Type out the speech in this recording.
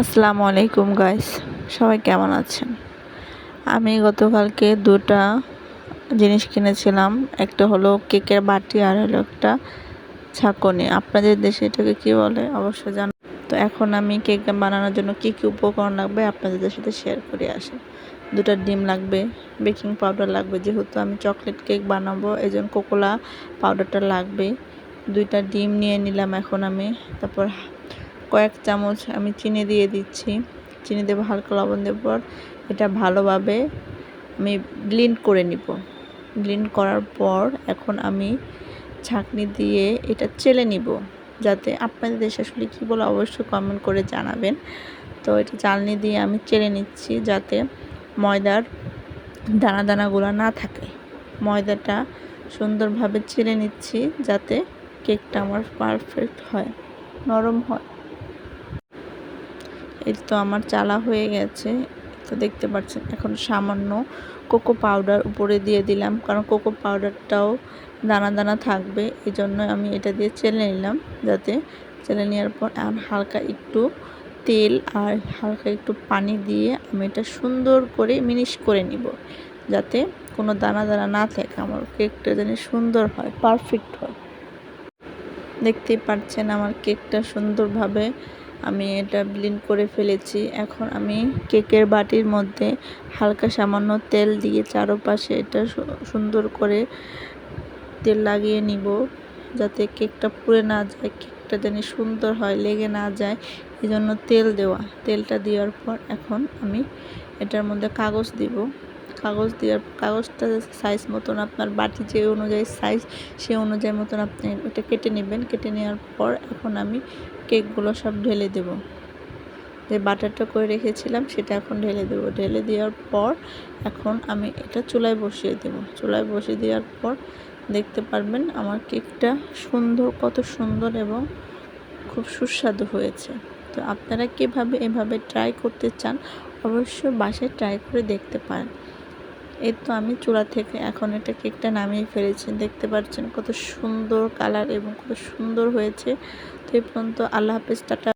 আসসালামু আলাইকুম গাইস সবাই কেমন আছেন? আমি গতকালকে দুটা জিনিস কিনেছিলাম। একটা হলো কেকের বাটি আর হলো একটা ছাকনি। আপনাদের দেশে এটাকে কী বলে? অবশ্যই জান তো এখন আমি কেক বানানোর জন্য কী কী উপকরণ লাগবে আপনাদের সাথে শেয়ার করে আসি। দুটা ডিম লাগবে, বেকিং পাউডার লাগবে, যেহেতু আমি চকলেট কেক বানাবো এই জন্য কোকোলা পাউডারটা লাগবে। দুইটা ডিম নিয়ে নিলাম এখন আমি। তারপর কয়েক চামচ আমি চিনি দিয়ে দিচ্ছি। চিনি দেবো, হালকা লবণ দেওয়ার পর এটা ভালোভাবে আমি ব্লিন্ড করে নিব। ব্লিন্ড করার পর এখন আমি ছাঁকনি দিয়ে এটা চেলে নিব, যাতে আপনাদের দেশে আসলে কী বলে অবশ্যই কমেন্ট করে জানাবেন। তো এটা চালনি দিয়ে আমি চেলে নিচ্ছি, যাতে ময়দার দানা দানাগুলো না থাকে। ময়দাটা সুন্দরভাবে চেলে নিচ্ছি, যাতে কেকটা আমার পারফেক্ট হয়, নরম হয়। এই তো আমার চালা হয়ে গেছে তো দেখতে পাচ্ছেন, এখন সামান্য কোকো পাউডার উপরে দিয়ে দিলাম, কারণ কোকো পাউডারটাও দানা দানা থাকবে, এই জন্য আমি এটা দিয়ে চেলে নিলাম, যাতে চেলে নেওয়ার পর আর হালকা একটু তেল আর হালকা একটু পানি দিয়ে আমি এটা সুন্দর করে মিনিশ করে নিব, যাতে কোনো দানা দানা না থাকে, আমার কেকটা যেন সুন্দর হয়, পারফেক্ট হয়। দেখতেই পাচ্ছেন আমার কেকটা সুন্দরভাবে আমি এটা ব্লিন্ড করে ফেলেছি। এখন আমি কেকের বাটির মধ্যে হালকা সামান্য তেল দিয়ে চারোপাশে এটা সুন্দর করে তেল লাগিয়ে নিব, যাতে কেকটা পুড়ে না যায়, কেকটা যেন সুন্দর হয়, লেগে না যায় এই জন্য তেল দেওয়া। তেলটা দেওয়ার পর এখন আমি এটার মধ্যে কাগজ দিব। কাগজ দেওয়ার কাগজটা সাইজ মতন আপনার বাটি যে অনুযায়ী সাইজ সে অনুযায়ী মতন আপনি এটা কেটে নেবেন। কেটে নেওয়ার পর এখন আমি কেকগুলো সব ঢেলে দেব। যে বাটারটা করে রেখেছিলাম, সেটা এখন ঢেলে দেবো। ঢেলে দেওয়ার পর এখন আমি এটা চুলায় বসিয়ে দেব। চুলায় বসিয়ে দেওয়ার পর দেখতে পারবেন আমার কেকটা সুন্দর, কত সুন্দর এবং খুব সুস্বাদু হয়েছে। তো আপনারা কীভাবে এভাবে ট্রাই করতে চান, অবশ্যই বাসায় ট্রাই করে দেখতে পারেন। এই তো আমি চূড়া থেকে এখন এটা কেকটা নামিয়ে ফেলেছি। দেখতে পাচ্ছেন কত সুন্দর কালার এবং কত সুন্দর হয়েছে। তো এই পর্যন্ত আল্লাহ হাফেজ, টাটা।